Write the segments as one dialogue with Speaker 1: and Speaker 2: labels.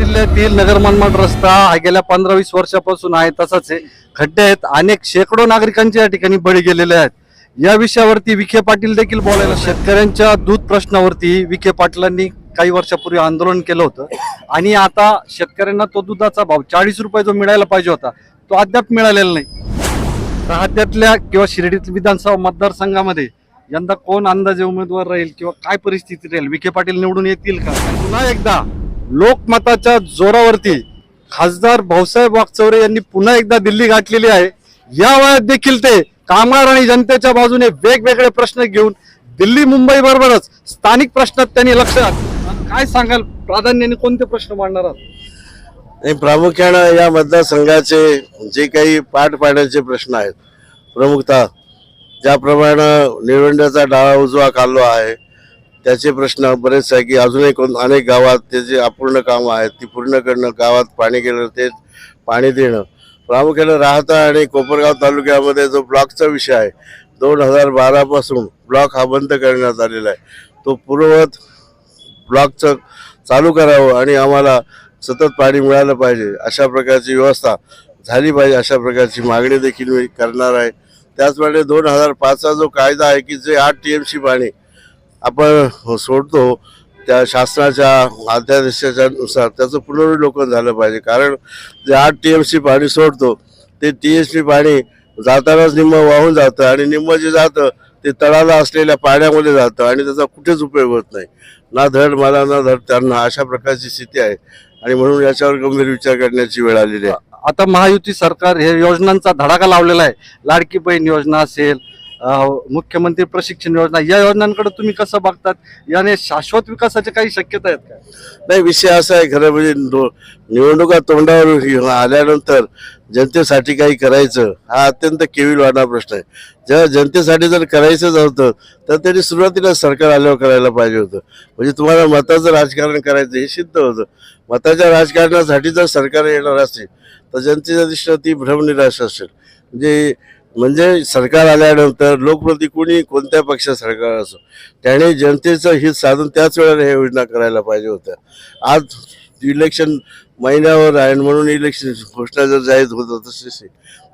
Speaker 1: जिल्ह्यातील नगर मनमाड रस्ता हा गेल्या पंधरा वीस वर्षापासून आहे तसाच आहे. खड्डे आहेत अनेक शेकडो नागरिकांचे या ठिकाणी बळी गेलेले आहेत. या विषयावरती विखे पाटील देखील बोलायला शेतकऱ्यांच्या दूध प्रश्नावरती विखे पाटलांनी काही वर्षापूर्वी आंदोलन केलं होतं. आणि आता शेतकऱ्यांना तो दुधाचा भाव चाळीस रुपये जो मिळायला पाहिजे होता तो अद्याप मिळालेला नाही. राज्यातल्या किंवा शिर्डीत विधानसभा मतदारसंघामध्ये यंदा कोण अंदाजे उमेदवार राहील किंवा काय परिस्थिती राहील? विखे पाटील निवडून येतील का? पुन्हा एकदा लोकमताच्या जोरावरती खासदार भाऊसाहेब वागचौरे यांनी पुन्हा एकदा दिल्ली गाठलेली आहे. या वयात देखील ते कामगार आणि जनतेच्या बाजूने वेगवेगळे प्रश्न घेऊन दिल्ली मुंबई बरोबरच स्थानिक प्रश्नात त्यांनी लक्ष काय सांगाल? प्राधान्याने कोणते प्रश्न मांडणार आहात?
Speaker 2: आणि प्रामुख्यानं या मतदारसंघाचे जे काही पाठ पाडण्याचे प्रश्न आहेत प्रमुखतः ज्याप्रमाणे निवडण्याचा डाळा उजवा काढलो आहे त्याचे प्रश्न बरेच आहे की अजूनही कोण अनेक गावात ते जे अपूर्ण कामं आहेत ती पूर्ण करणं गावात पाणी गेलं ते पाणी देणं. प्रामुख्यानं राहता आणि कोपरगाव तालुक्यामध्ये जो ब्लॉकचा विषय आहे दोन हजार बारापासून ब्लॉक हा बंद करण्यात आलेला आहे. तो पूर्ववत ब्लॉकचं चालू करावं आणि आम्हाला सतत पाणी मिळालं पाहिजे अशा प्रकारची व्यवस्था झाली पाहिजे अशा प्रकारची मागणी देखील मी करणार आहे. त्याचप्रमाणे दोन हजार पाचचा जो कायदा आहे की जे आठ टी एम सी पाणी आपण हो सोडतो त्या शासनाच्या अध्यादेशाच्या नुसार त्याचं पुनर्विलोकन झालं पाहिजे. कारण जे आठ टी एम सी पाणी सोडतो ते टी एम सी पाणी जातानाच निम्म वाहून जातं आणि निम्म जे जातं ते तळाला असलेल्या पाण्यामध्ये जातं आणि त्याचा कुठेच उपयोग होत नाही. ना धड मला ना धड त्यांना अशा प्रकारची स्थिती आहे आणि म्हणून याच्यावर गंभीर विचार करण्याची वेळ आलेली आहे.
Speaker 1: आता महायुती सरकार हे योजनांचा धडाका लावलेला आहे. लाडकी बहीण योजना असेल मुख्यमंत्री प्रशिक्षण योजना या योजनांकडे तुम्ही कसं बघतात? याने शाश्वत विकासाच्या काही शक्यता आहेत का?
Speaker 2: नाही विषय असा आहे खरं म्हणजे निवडणुका तोंडावर आल्यानंतर जनतेसाठी काही करायचं हा अत्यंत केविलवाणा प्रश्न आहे. जेव्हा जनतेसाठी जर करायचंच होतं तर त्यांनी सुरुवातीला सरकार आल्यावर करायला पाहिजे होतं. म्हणजे तुम्हाला मताचं राजकारण करायचं हे सिद्ध होतं. मताच्या राजकारणासाठी जर सरकार येणार असेल तर जनतेच्या दृष्टीनं ती भ्रमनिराश असेल. म्हणजे म्हणजे सरकार आल्यानंतर लोकप्रती कोणी कोणत्या पक्षात सरकार असो त्याने जनतेचं हित साधून त्याच वेळेला ह्या योजना करायला पाहिजे होत्या. आज इलेक्शन महिन्यावर आहे म्हणून इलेक्शन घोषणा जर जाहीर होत तसे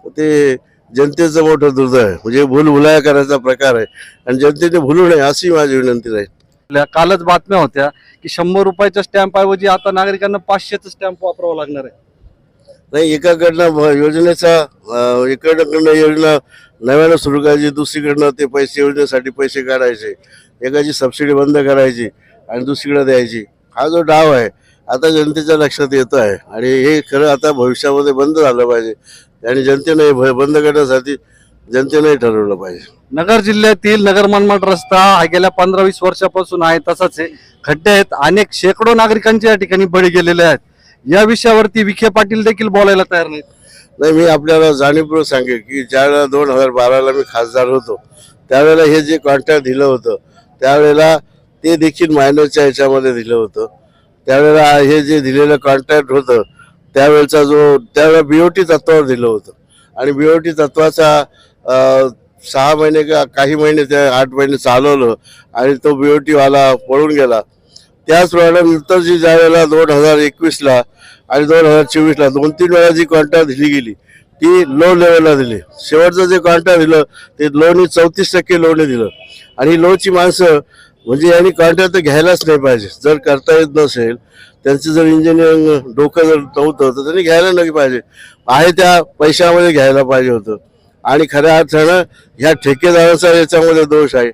Speaker 2: ते जनतेचं मोठं दुर्दैव आहे. म्हणजे भूल भुलाया करायचा प्रकार आहे आणि जनतेने भुलू नये अशी माझी विनंती राहील.
Speaker 1: आपल्या कालच बातम्या होत्या की शंभर रुपयाच्या स्टॅम्प ऐवजी आता नागरिकांना पाचशेचा स्टॅम्प वापरावा लागणार आहे.
Speaker 2: नाही एकाकडनं भ- योजनेचा एकाकडनं योजना नव्यानं सुरू करायची दुसरीकडनं ते पैसे योजनेसाठी पैसे काढायचे एकाची सबसिडी बंद करायची आणि दुसरीकडे द्यायची. हा जो डाव आहे आता जनतेच्या लक्षात येतो आहे आणि हे खरं आता भविष्यामध्ये बंद झालं पाहिजे. आणि जनतेने हे भ- बंद करण्यासाठी जनतेने ठरवलं पाहिजे.
Speaker 1: नगर जिल्ह्यातील नगर मनमाड रस्ता हा गेल्या पंधरा वीस वर्षापासून आहे तसाच आहे. खड्डे आहेत अनेक शेकडो नागरिकांच्या ठिकाणी बळी गेलेले आहेत. या विषयावरती विखे पाटील देखील बोलायला तयार नाहीत.
Speaker 2: नाही मी आपल्याला जाणीवपूर्वक सांगेन की ज्यावेळेला दोन हजार बाराला मी खासदार होतो त्यावेळेला हे जे कॉन्ट्रॅक्ट दिलं होतं त्यावेळेला ते देखील मायनरच्या ह्याच्यामध्ये दिलं होतं. त्यावेळेला हे जे दिलेलं कॉन्ट्रॅक्ट होतं त्यावेळेचा जो त्यावेळेला बीओटी तत्वावर दिलं होतं. आणि बीओटी तत्वाचा सहा महिने का काही महिने त्या आठ महिने चालवलं आणि तो बी ओ टीवाला पळून गेला. त्याचप्रमाणे नंतर जी ज्या वेळेला दोन हजार एकवीसला आणि दोन हजार चोवीसला दोन तीन वेळा जी कॉन्ट्रॅक्ट दिली गेली ती लो लेवलला दिली. शेवटचं जे कॉन्ट्रॅक्ट दिलं ते लोनी चौतीस टक्के लोने दिलं. आणि लोची माणसं म्हणजे यांनी कॉन्ट्रॅक्ट तर घ्यायलाच नाही पाहिजे. जर करता येत नसेल त्यांचं जर इंजिनिअरिंग डोकं जर नव्हतं तर त्यांनी घ्यायला नाही पाहिजे. आहे त्या पैशामध्ये घ्यायला पाहिजे होतं. आणि खऱ्या अर्थानं ह्या ठेकेदाराचा याच्यामध्ये दोष आहे.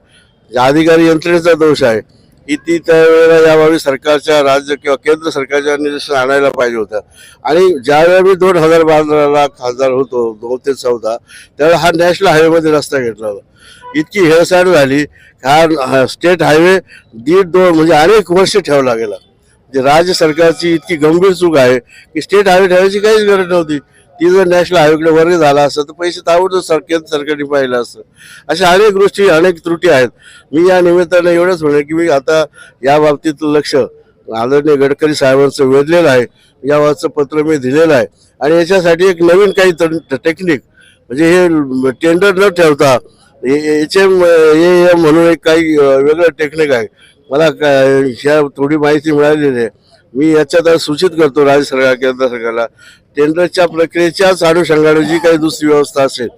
Speaker 2: या अधिकारी यंत्रणेचा दोष आहे. की ती त्यावेळेला याबाबी सरकारच्या राज्य किंवा केंद्र सरकारच्या निर्देशन आणायला पाहिजे होत्या आणि ज्यावेळेला मी दोन हजार बाराला खासदार होतो दोन ते चौदा त्यावेळेला हा नॅशनल हायवेमध्ये रस्ता घेतला होता. इतकी हेळसाड झाली हा स्टेट हायवे दीड दोन म्हणजे अनेक वर्ष ठेवला गेला म्हणजे राज्य सरकारची इतकी गंभीर चूक आहे की स्टेट हायवे ठेवायची काहीच गरज नव्हती. ती जर नॅशनल हायवेकडे वर्ग झाला असतं तर पैसे ताबडतोब सर केंद्र सरकारने पाहिलं असतं. अशा अनेक गोष्टी अनेक त्रुटी आहेत. मी या निमित्तानं एवढंच म्हणेन की मी आता या बाबतीत लक्ष आदरणीय गडकरी साहेबांचं वेधलेलं आहे. याबाबतचं पत्र मी दिलेलं आहे. आणि याच्यासाठी एक नवीन काही टेक्निक म्हणजे हे टेंडर न ठेवता एच एम ए म्हणून एक काही वेगळं टेक्निक आहे. मला का- ह्या थोडी माहिती मिळालेली आहे. मी याच्यात सूचित करतो राज्य सरकार केंद्र सरकारला टेंडरच्या प्रक्रियेच्याच अनुषंगाने जी काही दुसरी व्यवस्था असेल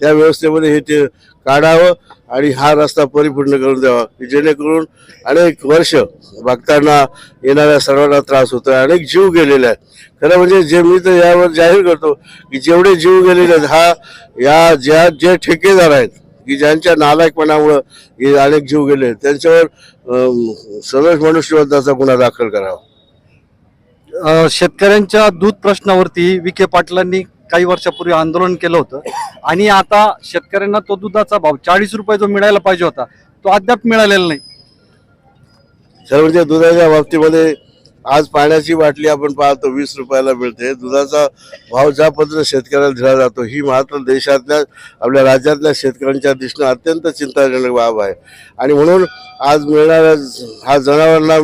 Speaker 2: त्या व्यवस्थेमध्ये हे ते काढावं आणि हा रस्ता परिपूर्ण करून द्यावा की जेणेकरून अनेक वर्ष बघताना येणाऱ्या सर्वांना त्रास होतो आहे अनेक जीव गेलेले आहेत. खरं म्हणजे जे मी तर यावर जाहीर करतो की जेवढे जीव गेलेले आहेत हा या ज्या जे ठेकेदार आहेत की ज्यांच्या नालायकपणामुळं हे अनेक जीव गेले आहेत, त्यांच्यावर अं, सदोष मनुष्यवधाचा गुन्हा दाखल करावा.
Speaker 1: शेतकऱ्यांच्या दूध प्रश्नावरती विखे पाटलांनी काही वर्षापूर्वी आंदोलन केलं होतं. आणि आता शेतकऱ्यांना तो दुधाचा भाव चाळीस रुपये जो मिळायला पाहिजे होता तो अद्याप मिळालेला नाही.
Speaker 2: खरं दुधाच्या बाबतीमध्ये आज पाण्याची बाटली आपण पाहतो वीस रुपयाला मिळते. दुधाचा भाव ज्या पद्धतीने शेतकऱ्याला दिला जातो ही मात्र देशातल्या आपल्या राज्यातल्या शेतकऱ्यांच्या दिसणं अत्यंत चिंताजनक बाब आहे. आणि म्हणून आज मिळणाऱ्या हा जनावरांना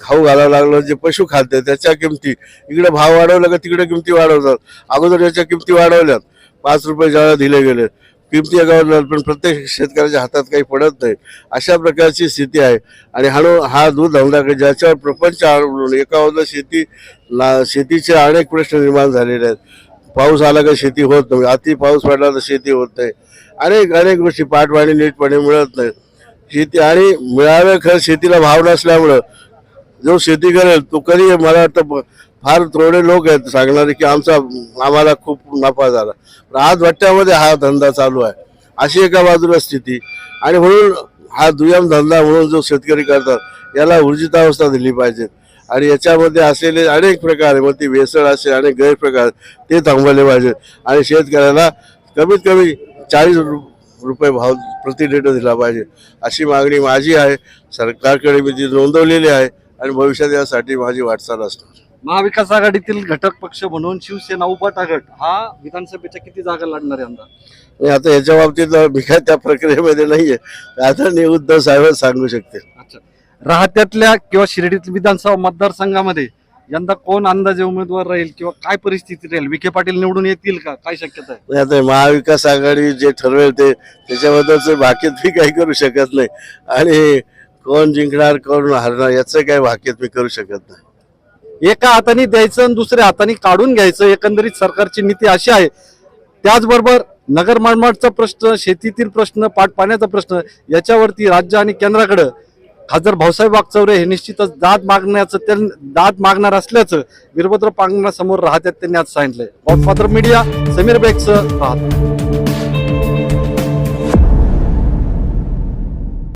Speaker 2: खाऊ घालावं लागलं जे पशुखाद्य त्याच्या किमती. इकडे भाव वाढवला का तिकडे किमती वाढवतात. अगोदर याच्या किमती वाढवल्यात. पाच रुपये ज्यावेळेला दिले गेले. किमती गावल्या पण प्रत्येक शेतकऱ्याच्या हातात काही पडत नाही. अशा प्रकारची स्थिती आहे. आणि हळू हा दूध धंदा ज्याच्यावर प्रपंच अवलंबून एका शेती ला- शेतीचे अनेक प्रश्न निर्माण झालेले आहेत. पाऊस आला का शेती होत नाही. अति पाऊस पडला तर शेती होत नाही. अनेक अनेक गोष्टी पाठवाणी नीटपणे मिळत नाही. शेती आणि मिळावे खरं शेतीला भाव नसल्यामुळं जो शेती करेल तो कधी मला वाटतं फार थोडे लोक आहेत. सांगणारे की आमचा आम्हाला खूप नफा झाला. पण आज भट्ट्यामध्ये हा धंदा चालू आहे. अशी एका बाजूला स्थिती. आणि म्हणून हा दुय्यम धंदा म्हणून जो शेतकरी करतात याला ऊर्जितावस्था दिली पाहिजे. आणि याच्यामध्ये असलेले अनेक प्रकार आहे मग ती भेसळ असे अनेक गैरप्रकार ते थांबवले पाहिजेत आणि शेतकऱ्याला कमीत कमी चाळीस रुपये भाव प्रति लिटर दिला पाहिजे. अशी मागणी माझी आहे. सरकारकडे मी ती नोंदवलेली आहे. आणि भविष्यात यासाठी माझी वाटचाल असणार.
Speaker 1: महाविकास आघाडीतील घटक पक्ष म्हणून शिवसेना उभाटा गट हा विधानसभेच्या किती जागा लढणार आहे यंदा?
Speaker 2: आणि आता याच्या बाबतीत मी काय त्या प्रक्रियेमध्ये नाहीये. आता मी उद्धव साहेबच सांगू शकते
Speaker 1: अच्छा. राहत्यातल्या किंवा शिर्डीतील विधानसभा मतदारसंघामध्ये यंदा कोण अंदाजे उमेदवार राहील किंवा काय परिस्थिती राहील? विखे पाटील निवडून येतील का? काय शक्यता आहे?
Speaker 2: आता महाविकास आघाडी जे ठरवेल ते त्याच्याबद्दलच भाकीत मी काही करू शकत नाही. आणि कोण जिंकणार कोण हरणार याचं काही भाकीत मी करू शकत नाही.
Speaker 1: एका हाताने द्यायचं आणि दुसऱ्या हाताने काढून घ्यायचं एकंदरीत सरकारची नीती अशी आहे. त्याचबरोबर नगर मनमाडचा प्रश्न शेतीतील प्रश्न पाटपाण्याचा प्रश्न याच्यावरती राज्य आणि केंद्राकडं खासदार भाऊसाहेब वागचौरे हे निश्चितच दाद मागण्याचं त्यां दाद मागणार असल्याचं वीरभद्र पांगणासमोर राहत्यात त्यांनी आज सांगितलंय. गॉडफादर मीडिया समीर बेगचं राहत